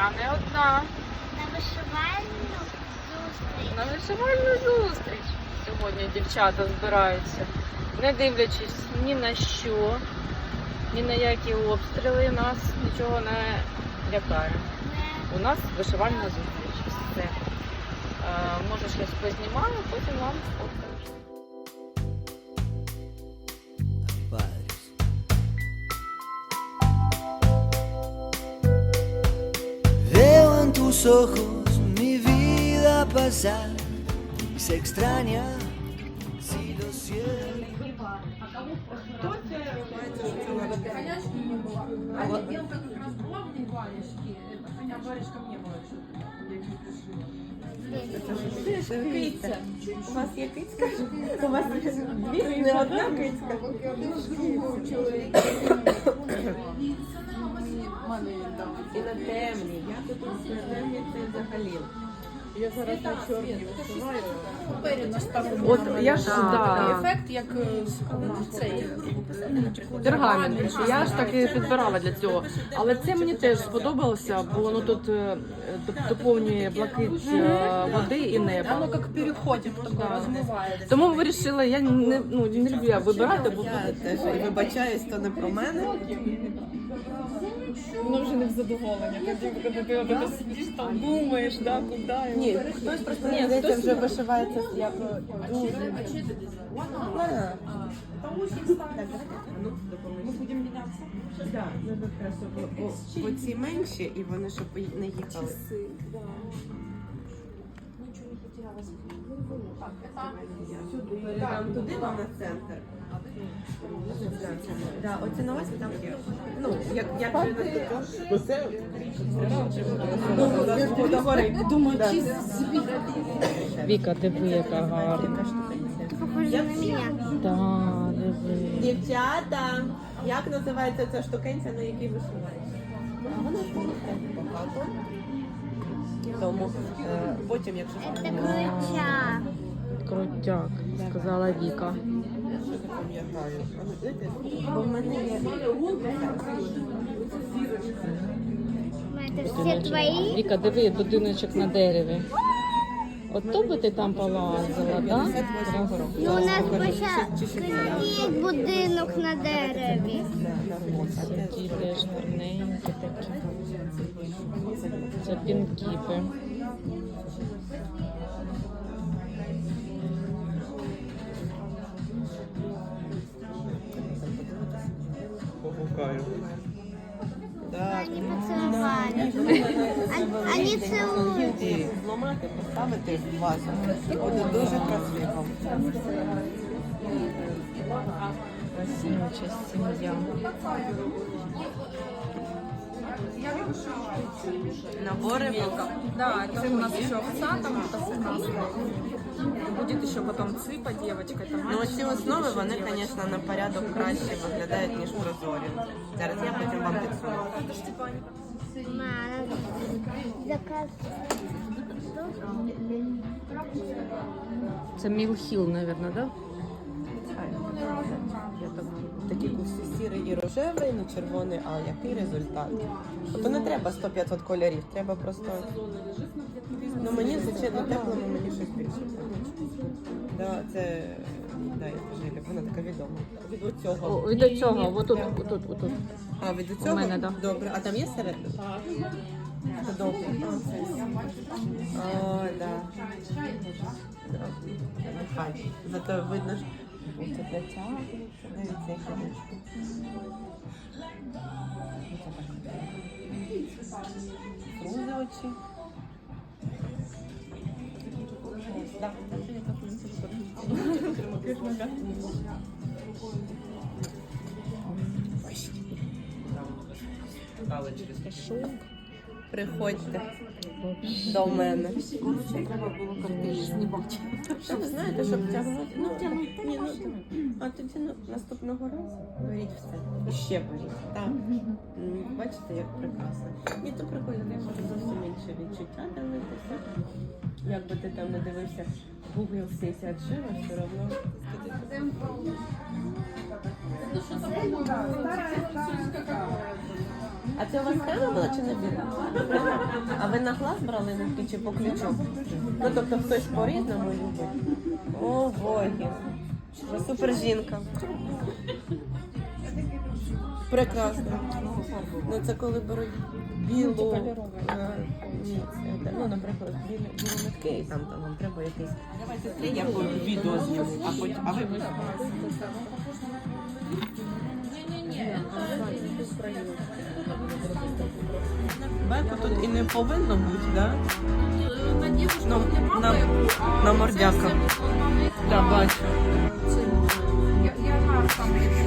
я не одна. На вишивальну зустріч. На вишивальну зустріч. Сьогодні дівчата збираються, не дивлячись ні на що, ні на які обстріли, нас нічого не лякає. У нас вишивальна зустріч. Все. Е, може щось познімаю, потім вам покажу. Tus ojos mi vida pasar, se extraña. Si lo siento. У вас є кицька? У вас дві, не одна кицька. І на темні. Я тут на темні це взагалі. Я зараз на чорній вишиваю. От я ж Так, да, Ефект як цей пергамент. Я ж таки підбирала для цього. Але це мені теж сподобалося, бо воно тут е, доп- доповнює блакить е, води і неба. Воно як переходик такий Да. розмивається. Тому ми вирішили, я не ну не люблю я вибирати, бо Я теж і вибачаюсь, то не про мене. Воно вже не в задоволення. Тоді, коли ти от сидиш там, думаєш, да, куди. і Ні, хтось просто Ні, здається вже вишивається як дуже. Ну, допоможи. Так, ну якраз, бо- бо- бо ці менші, і вони щоб не їхали. Там туди вам на центр. Да, оці на ось там є. Ну, як, як же Ну, до гори. Думаю, чи Віка, диви, яка гарна. похоже на мене. Так, диви. Дівчата, як називається ця штукенця, на якій вишиваєш? Вона багато. Тому е, потім, якщо Це крутя. Крутяк, сказала Віка. що я пам'ятаю, а знаєте, бо в мене є Це всі твої. Віка, диви, будиночок на дереві. От то би ти там полазила, так? Ну, у нас почав будинок на дереві. Такі теж гарненькі такі. Це пінкіпи. да, Они поцеловали. Они- целуют. і зламати, поставити в вазу. І буде дуже красиво. Сім'я, сім'я. Набори Да, это у нас еще овца, там это у нас. Будет еще потом цыпа, девочка, это Ну, ці основи, вони, звісно, на порядок краще виглядають, ніж прозорі. Зараз я потім вам підсуну. Мама, заказ. Це Мілхіл, мабуть, так? Я Сірий і рожевий, ну червоний, а який результат? Тобто не треба 100-500 кольорів, треба просто. Ну мені звичайно теплому мені щось більше. Да, це да, я теж вона така відома. Від оцього. О, і до цього, отут, отут, отут. А, від цього? мене, да. Добре. А там є середина? Це добре. О, да. Нехай. Зато видно, що Ось тут натягується, дивіться, які ручки. Крузи очі. Да. Приходьте до мене. Щоб знаєте, щоб тягнути. Ну, ні, ну, а тоді ну, наступного разу беріть все. І ще беріть. Так. Бачите, як прекрасно. Ні, то прикольно, я можу зовсім інше відчуття дивитися. Як би ти там не дивився Google 70 жива, все одно. А це у вас схема була чи не біла? А ви на глаз брали нитки чи по ключу? Ну тобто хтось по-різному любить. О, боги. Ви супер жінка. Прекрасно. Ну це коли беруть білу. е, ні, це, ну, наприклад, білі, білі нитки, і там, там вам треба якийсь. Давайте я по відео зніму, а потім а ви Беку тут і не повинно бути, да? На, на, на мордяка. Да, бачу. padres.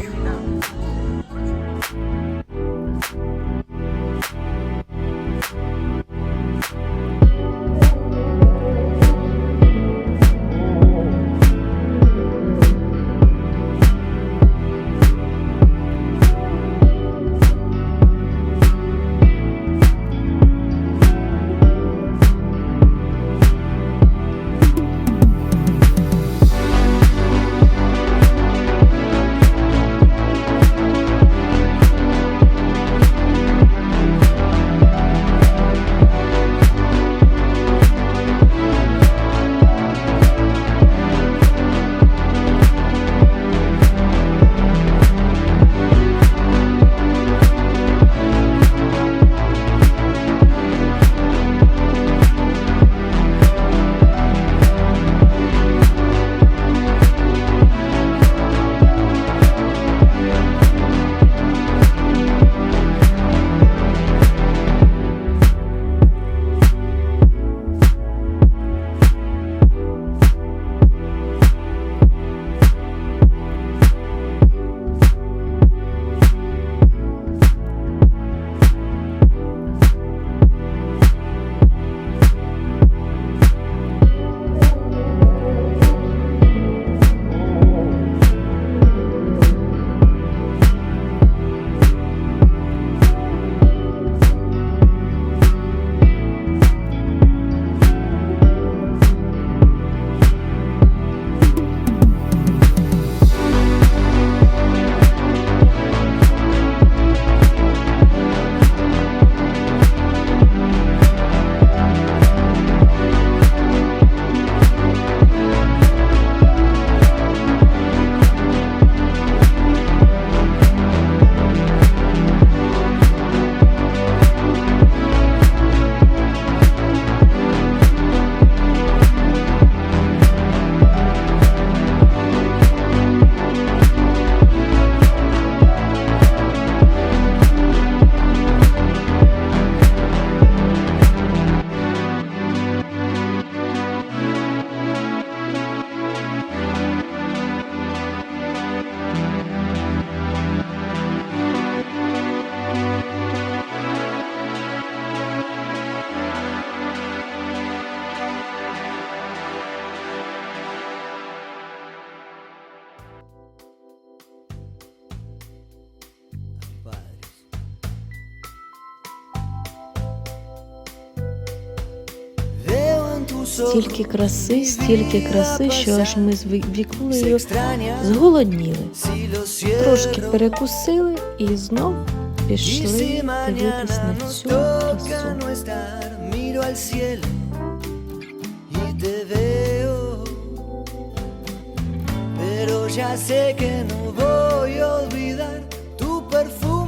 Стільки краси, стільки краси, що аж ми з Вікулею зголодніли. Трошки перекусили і знов пішли дивитись на toca красу.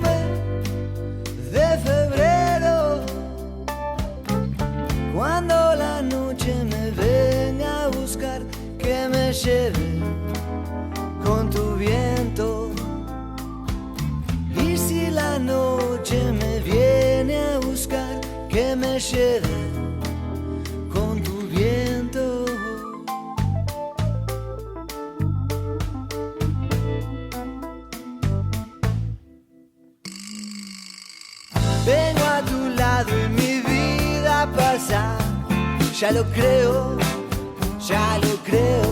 Ya lo creo, ya lo creo.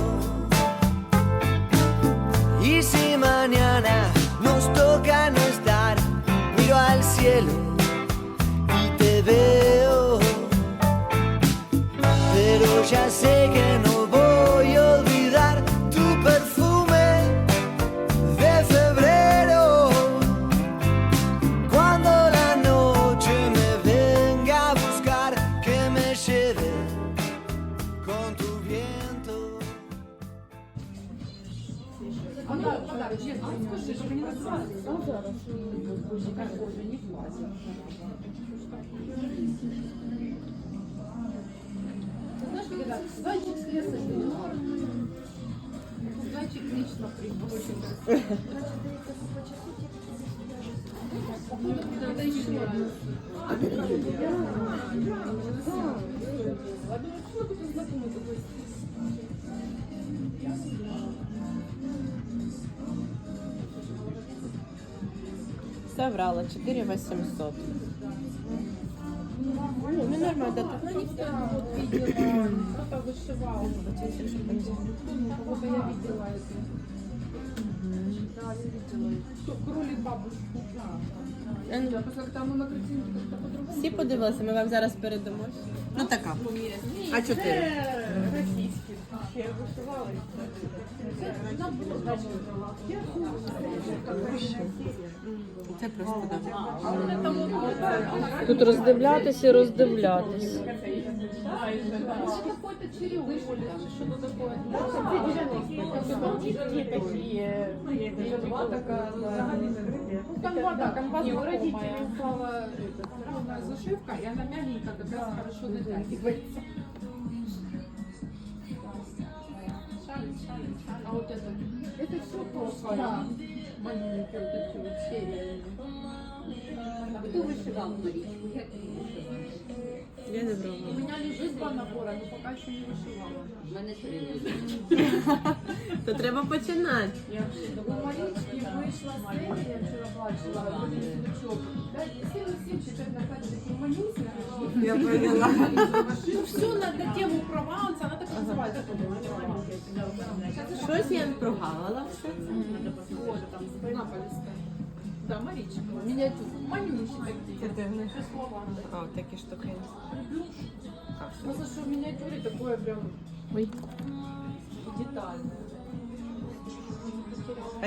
Y si mañana nos toca no estar, miro al cielo y te veo. Pero ya sé que no кожу не влазит. Ты знаешь, когда зайчик с леса минор, зайчик лично прибыл. Надо еще раз. А, да, да, да. Ладно, я знакомый такой. Соврала, 4 800. Ну, ну нормально, да. Всі подивилися, ми вам зараз передамо. Ну така. А чотири. Це просто. Тут роздивлятись і роздивлятись. Канва, да, канва у родителей зашивка, и она мягенькая, как раз хорошо натягивается. А вот это, это все прошлое. Да. Маленькие вот эти вот серии. Кто вышивал Маричку? Я не вышивала. Я не У пробувала. меня лежит два набора, но пока еще не вышивала. То треба починати. У Марички вийшла серія, я вчора бачила, один лючок. Такі. Я поняла. Ну все на, тему Прованса, она так и называется. Щось я прогавила. Наполеска. Да, Маричка. Миниатюр. Манюнищи такие. Все слова. А, такі штуки. Просто что в миниатюре такое прям Ой. детальное.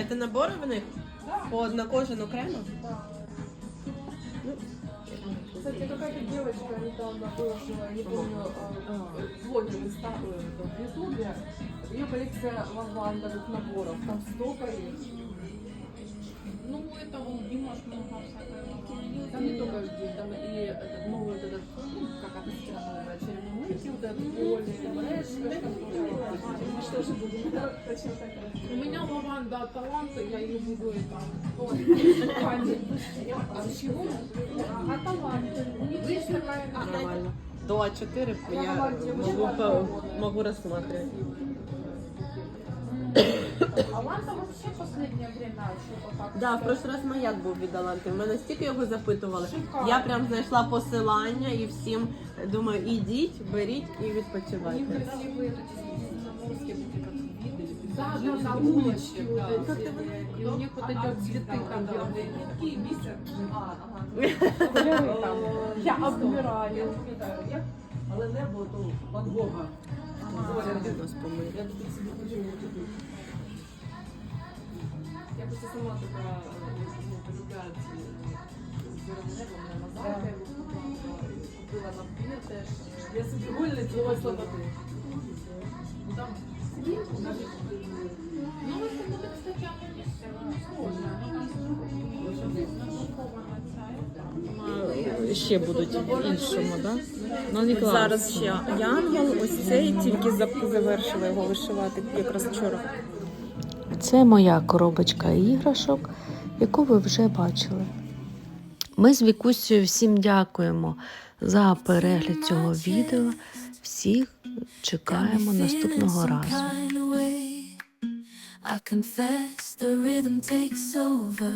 Це набори в них? Да. По одна кожен окремо? Кстати, какая-то девочка недавно выложила, не помню, э, блогер в Инста- э, в Ютубе, ее коллекция лавандовых наборов, там столько их. Ну, это у Димаш много всякого. Там не только здесь, там и этот новый вот этот, ну, как это новая очередной мульти, вот этот там тоже. Что же буду? У меня лаванда от таланта, я ее буду это. А с чего? А таланты. У них есть такая... Нормально. До А4 я могу, могу рассматривать. Аланта вообще последнее время что-то так. Да, в прошлый раз маяк був від Аланти. Мене стільки його запитували. Я прям знайшла посилання і всім думаю, ідіть, беріть і відпочивайте. красивые вот эти заморские вот эти вот виды. Да, да, на улочке вот эти. И у них вот эти вот цветы там белые нитки, бисер. Кольори там. Я обмираю. Але небо то Ван Гога. Нас помили. Я просто сама така ну, полюбляю небо, у мене мозаїка, я купила набір теж. Я собі. Там навіть. Ну, це буде, кстати, оно не. Ще будуть в іншому, так? Ну, не клас. Зараз ще янгол, ось цей тільки завершила його вишивати якраз вчора. Це моя коробочка іграшок, яку ви вже бачили. Ми з Вікусею всім дякуємо за перегляд цього відео. Всіх чекаємо наступного разу. I confess the rhythm takes over.